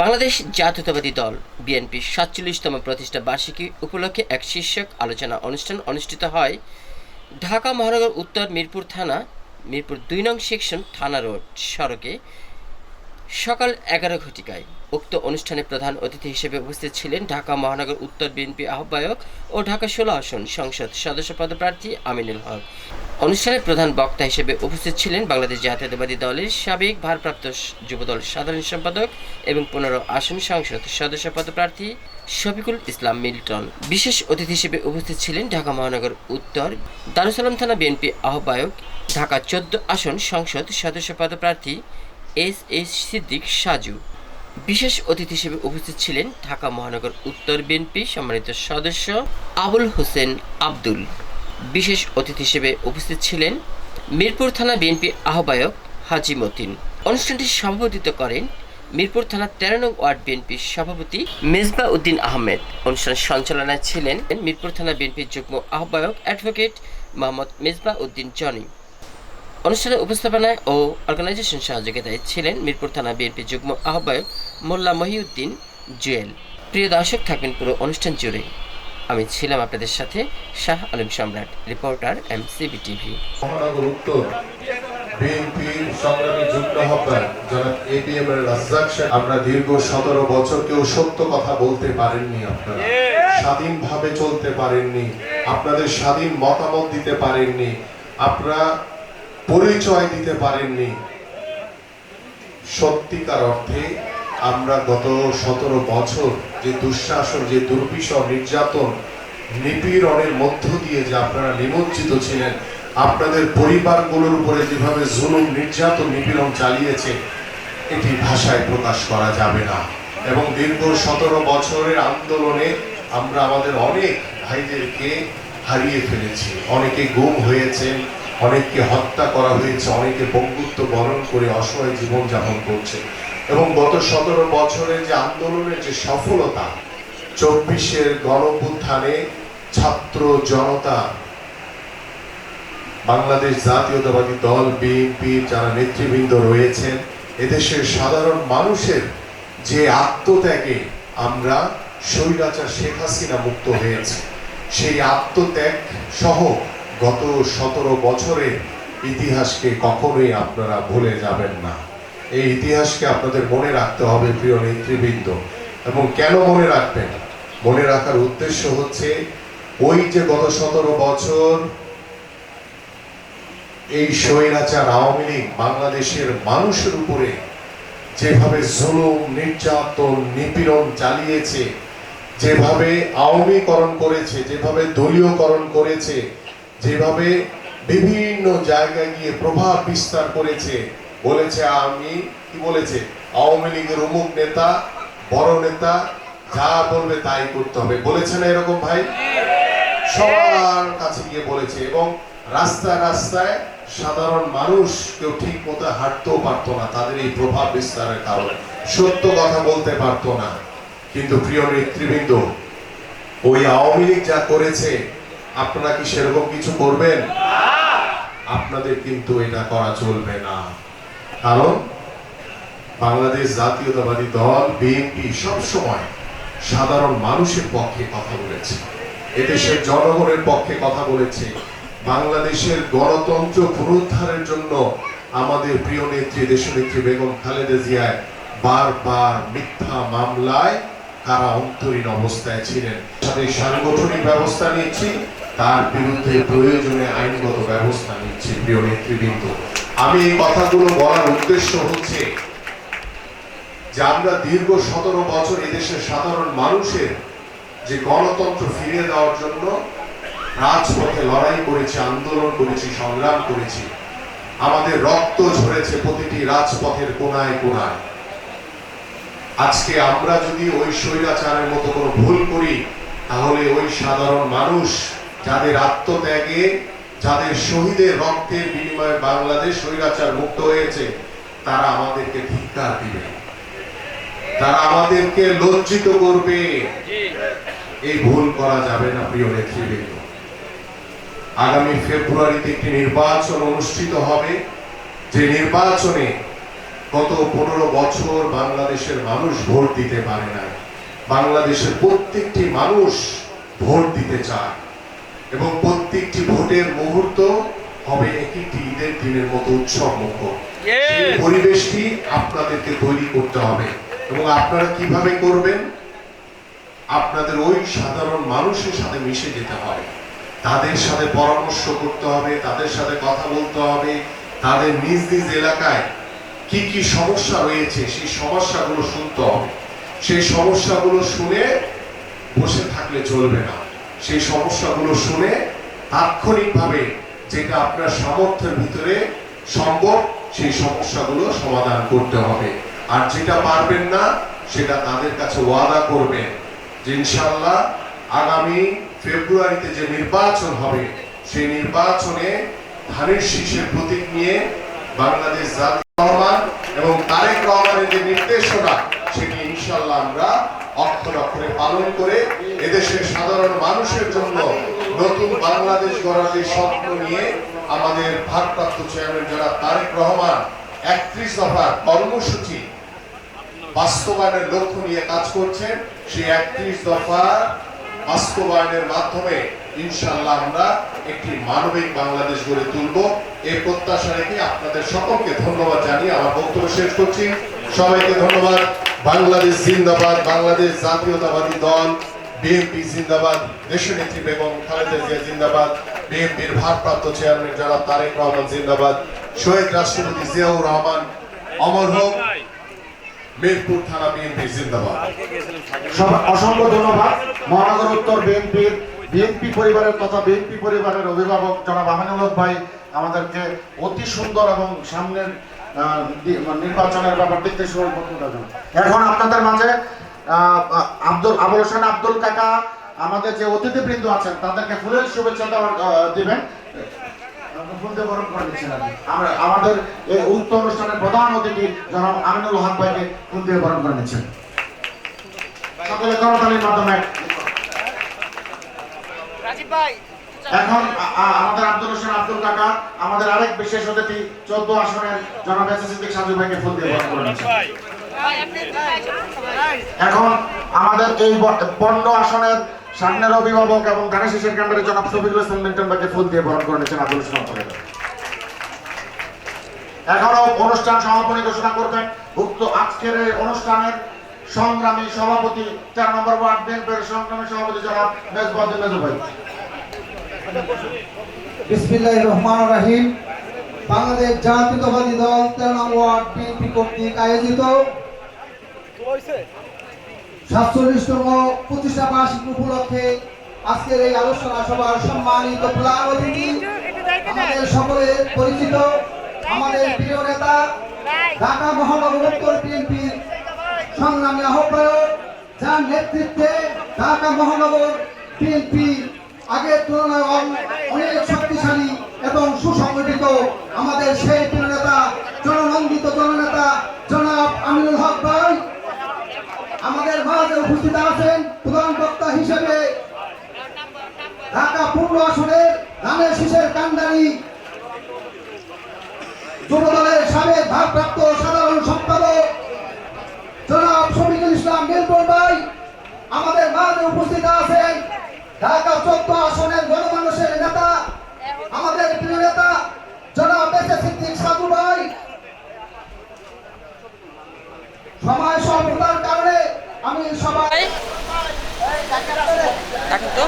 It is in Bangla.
বাংলাদেশ জাতীয়তাবাদী দল, বিএনপির সাতচল্লিশতম প্রতিষ্ঠা বার্ষিকী উপলক্ষে এক শীর্ষক আলোচনা অনুষ্ঠান অনুষ্ঠিত হয় ঢাকা মহানগর উত্তর মিরপুর থানা, মিরপুর দুই নং সেকশন থানা রোড সড়কে। সকাল এগারো ঘটিকায় উক্ত অনুষ্ঠানে প্রধান অতিথি হিসেবে উপস্থিত ছিলেন ঢাকা মহানগর উত্তর বিএনপি আহ্বায়ক ও ঢাকা ষোলো আসন সংসদ সদস্য পদপ্রার্থী আমিনুল হক। অনুষ্ঠানে প্রধান বক্তা হিসেবে উপস্থিত ছিলেন বাংলাদেশ জাতীয়তাবাদী দলের সাবেক ভারপ্রাপ্ত যুবদল সাধারণ সম্পাদক এবং পনেরো আসন সংসদ সদস্য পদপ্রার্থী শফিকুল ইসলাম মিল্টন। বিশেষ অতিথি হিসেবে উপস্থিত ছিলেন ঢাকা মহানগর উত্তর দারুসালাম থানা বিএনপি আহ্বায়ক, ঢাকা চোদ্দ আসন সংসদ সদস্য পদপ্রার্থী এস এস সিদ্দিক সাজু। বিশেষ অতিথি হিসেবে উপস্থিত ছিলেন ঢাকা মহানগর উত্তর বিএনপি সম্মানিত সদস্য আবুল হোসেন আব্দুল। বিশেষ অতিথি হিসেবে উপস্থিত ছিলেন মিরপুর থানা বিএনপি আহ্বায়ক হাজি মতিন। অনুষ্ঠানটি সভাপতিত্ব করেন মিরপুর থানা তেরো নং ওয়ার্ড বিএনপির সভাপতি মেজবা উদ্দিন আহমেদ। অনুষ্ঠান সঞ্চালনায় ছিলেন মিরপুর থানা বিএনপির যুগ্ম আহ্বায়ক অ্যাডভোকেট মোহাম্মদ মেজবা উদ্দিন জনি। অনুষ্ঠানের উপস্থাপনায় ও অর্গানাইজেশন সহযোগিতায় ছিলেন মিরপুর থানা বিএনপি যুগ্ম আহ্বায়ক মোল্লা মহিউদ্দিন জুয়েল। প্রিয় দর্শক, থাকবেন পুরো অনুষ্ঠান জুড়ে। আমি ছিলাম আপনাদের সাথে Shah Alam Samrat, reporter M CB TV Razzak আমরা দীর্ঘ সতেরো বছর কেউ সত্য কথা বলতে পারেননি আপনারা। স্বাধীনভাবে চলতে পারেননি। আপনাদের স্বাধীন মতামত দিতে পারেননি। আপনারা পরিচয় দিতে পারেননি। সত্যিকার অর্থে আমরা গত সতেরো বছর যে দুঃশাসন, যে দুর্বিষহ নির্যাতন, নিপীড়নের মধ্য দিয়ে যে আপনারা নিমজ্জিত ছিলেন, আপনাদের পরিবারগুলোর উপরে যেভাবে জুলুম, নির্যাতন, নিপীড়ন চালিয়েছে, এটি ভাষায় প্রকাশ করা যাবে না। এবং দীর্ঘ সতেরো বছরের আন্দোলনে আমরা আমাদের অনেক ভাইদেরকে হারিয়ে ফেলেছি। অনেকে গুম হয়েছেন অনেককে হত্যা করা হয়েছে, অনেকে বন্ধুত্ব বরণ করে অসহায় জীবন যাপন করছে। এবং গত সতেরো বছরের যে আন্দোলনের যে সফলতা, চব্বিশের গণপুত্থানে ছাত্র জনতা, বাংলাদেশ জাতীয়তাবাদী দল, বিএনপি যারা নেতৃবৃন্দ রয়েছেন, এদেশের সাধারণ মানুষের যে আত্মত্যাগে আমরা স্বৈরাচার শেখ হাসিনা মুক্ত হয়েছে, সেই আত্মত্যাগ সহ গত সতেরো বছরের ইতিহাসকে কখনোই আপনারা ভুলে যাবেন না। এই ইতিহাসকে আপনাদের মনে রাখতে হবে, প্রিয় নেতৃবৃন্দ। এবং কেন মনে রাখবেন? মনে রাখার উদ্দেশ্য হচ্ছে, ওই যে গত সতেরো বছর এই স্বৈরাচার আওয়ামী লীগ বাংলাদেশের মানুষের উপরে যেভাবে জুলুম, নির্যাতন, নিপীড়ন চালিয়েছে, যেভাবে আওয়ামীকরণ করেছে, যেভাবে দলীয়করণ করেছে যেভাবে বিভিন্ন জায়গায় গিয়ে প্রভাব বিস্তার করেছে, বলেছে আমি কি বলেছে? আওয়ামী লীগের অমুক নেতা, বড় নেতা, যা বলবে তাই করতে হবে। বলেছে না এরকম ভাই? সবার কাছে গিয়ে বলেছে এবং রাস্তায় রাস্তায় সাধারণ মানুষ কেউ ঠিক মতো হাঁটতেও পারতো না তাদের এই প্রভাব বিস্তারের কারণে। সত্য কথা বলতে পারতো না। কিন্তু প্রিয় নেতৃবৃন্দ, ওই আওয়ামী লীগ যা করেছে আপনারা কি সেরকম কিছু করবেন? আপনাদের কিন্তু এটা করা চলবে না। কারণ বাংলাদেশ জাতীয়তাবাদী দল, বিএনপি সবসময় সাধারণ মানুষের পক্ষে কথা বলেছে। এদেশের জনগণের পক্ষে কথা বলেছে। বাংলাদেশের গণতন্ত্র পুনরুদ্ধারের জন্য আমাদের প্রিয় নেত্রী দেশনেত্রী বেগম খালেদা জিয়ায় বারবার মিথ্যা মামলায় তারা অন্তরীণ অবস্থায় ছিলেন। সাথে সাংগঠনিক ব্যবস্থা নিচ্ছি তার বিরুদ্ধে প্রয়োজনে আইনগত ব্যবস্থা নিচ্ছি প্রিয় নেতৃবৃন্দ। আমি এই কথাগুলো বলার উদ্দেশ্য হচ্ছে যে আমরা দীর্ঘ সতেরো বছর এদেশের সাধারণ মানুষের যে গণতন্ত্র ফিরিয়ে দেওয়ার জন্য রাজপথে লড়াই করেছি, আন্দোলন করেছি, সংগ্রাম করেছি, আমাদের রক্ত ঝরেছে প্রতিটি রাজপথের কোনায় কোনায়। আজকে আমরা যদি ওই স্বৈরাচারের মতো কোনো ভুল করি, তাহলে ওই সাধারণ মানুষ যাদের আত্মত্যাগে, যাদের শহীদের রক্তের বিনিময়ে বাংলাদেশ স্বৈরাচার মুক্ত হয়েছে, তারা আমাদেরকে ধিক্কার দিবে। তারা আমাদেরকে লজ্জিত করবে। এই ভুল করা যাবে না, প্রিয় নেতৃবৃন্দ। আগামী ফেব্রুয়ারিতে একটি নির্বাচন অনুষ্ঠিত হবে। যে নির্বাচনে গত পনেরো বছর বাংলাদেশের মানুষ ভোট দিতে পারে না বাংলাদেশের প্রত্যেকটি মানুষ ভোট দিতে চায়। এবং প্রত্যেকটি ভোটের মুহূর্ত হবে একটি ঈদের দিনের মতো উৎসব মুখর। সেই পরিবেশটি আপনাদেরকে তৈরি করতে হবে। এবং আপনারা কীভাবে করবেন? আপনাদের ওই সাধারণ মানুষের সাথে মিশে যেতে হবে। তাদের সাথে পরামর্শ করতে হবে তাদের সাথে কথা বলতে হবে তাদের নিজ নিজ এলাকায় কি কি সমস্যা রয়েছে সেই সমস্যাগুলো শুনতে হবে। সেই সমস্যাগুলো শুনে বসে থাকলে চলবে না। সেই সমস্যাগুলো শুনে তাৎক্ষণিকভাবে যেটা আপনার সামর্থ্যের ভিতরে সম্ভব, সেই সমস্যাগুলো সমাধান করতে হবে। আর যেটা পারবেন না, সেটা তাদের কাছে ওয়াদা করবেন যে ইনশাল্লাহ আগামী ফেব্রুয়ারিতে যে নির্বাচন হবে, সেই নির্বাচনে ধানের শীষের প্রতীক নিয়ে বাংলাদেশ জাতীয় রহমান এবং তারেক রহমানের যে নির্দেশনা, সেটি ইনশাল্লাহ আমরা অক্ষর পালন করে এদেশের সাধারণ মানুষের জন্য নতুন বাংলাদেশ গড়ার স্বপ্ন নিয়ে আমাদের ভারপ্রাপ্ত চেয়ারম্যান যারা তারেক রহমান একত্রিশ দফার কর্মসূচি বাস্তবায়নের লক্ষ্য নিয়ে কাজ করছেন। সেই একত্রিশ বাস্তবায়নের মাধ্যমে ইনশাল্লাহ আমরা একটি মানবিক বাংলাদেশ গড়ে তুলব। এই প্রত্যাশা রেখে আপনাদের সকলকে ধন্যবাদ জানিয়ে আমার বক্তব্য শেষ করছি। সবাইকে ধন্যবাদ। বাংলাদেশ জিন্দাবাদ, বাংলাদেশ জাতীয়তাবাদী দল, বিএনপি জিন্দাবাদ দেশনেত্রী বেগম খালেদা জিয়া জিন্দাবাদ, বিএনপির ভারপ্রাপ্ত চেয়ারম্যান যারা তারেক রহমান জিন্দাবাদ, শহীদ রাষ্ট্রপতি জিয়াউর রহমান, অমর হোক, মিরপুর থানা বিএনপি জিন্দাবাদ। অসংখ্য ধন্যবাদ। মহানগর উত্তর বিএনপির, বিএনপি পরিবারের তথা বিএনপি পরিবারের অভিভাবক জনাব হক ভাই, আমাদেরকে অতি সুন্দর এবং সামনের নির্বাচনের ব্যাপার দেখতে সময় বক্তব্য এখন আপনাদের মাঝে আব্দুল আবুল হোসেন আব্দুল কাকা আমাদের যে অতিথিবৃন্দ আছেন, তাদেরকে ফুলের শুভেচ্ছা দেওয়ার দিবেন। এই উক্ত অনুষ্ঠানের প্রধান অতিথি জনাব আমিনুল হক ভাইকে ফুল বরণ করে নিচ্ছেন। সকলে মাধ্যমে এখন আ- আ- আমাদের আব্দুল হোসেন আব্দুল কাকা, আমাদের আরেক বিশেষ অতিথি, চোদ্দ আসনের জনাব এস সিদ্দিক সাজু ভাইকে ফুল দিয়ে বরণ করে এখন আমাদের এই পনেরো আসনের সামনের অভিভাবক এবং ধানের শিশের কেন্দ্রের জনাব শফিকুল ইসলাম মিল্টন ভাইকে ফুল দিয়ে বরণ করে নিচ্ছেন আব্দুল হোসেন আব্দুল এখনও অনুষ্ঠান সমাপনী ঘোষণা করবেন। উক্ত আজকের অনুষ্ঠানের সংগ্রামী সভাপতি, চার নম্বর ওয়ার্ড বিএনপির সংগ্রামী সভাপতি জনাব মেজবাউদ্দিন মেজু ভাই। বিসমিল্লাহ রহমান রাহিম। বাংলাদেশ জাতীয়তাবাদী দল নং ওয়ার্ড বিএনপি কর্তৃক আয়োজিত সাতচল্লিশতম প্রতিষ্ঠা বার্ষিকী উপলক্ষে আজকের এই আলোচনা সভার সম্মানিত প্রধান অতিথি আমাদের সকলের পরিচিত, আমাদের প্রিয় নেতা, ঢাকা মহানগর উত্তর বিএনপির সংগ্রামী আহ্বায়ক, যার নেতৃত্বে ঢাকা মহানগর বিএনপি আগের তুলনায় অন- অনেক শক্তিশালী এবং সুসংগঠিত আমাদের সেই নেতা, জননন্দিত জননেতা, জনাব আমিনুল হক ভাই। আমাদের মাঝে উপস্থিত আছেন প্রধান বক্তা হিসেবে ঢাকা পূর্ব আসনের ধানের শীষের কান্ডারি। যুবদলের সাবেক ভারপ্রাপ্ত সাধারণ সম্পাদক জনাব শফিকুল ইসলাম মিরপুর ভাই। আমাদের মাঝে উপস্থিত আছেন ঢাকা চোদ্দ আসনের জনমানুষের নেতা আমাদের প্রিয় নেতা জনাব এস সিদ্দিক সাধু ভাই। সময় স্বল্পতার কারণে আমি সবাই তো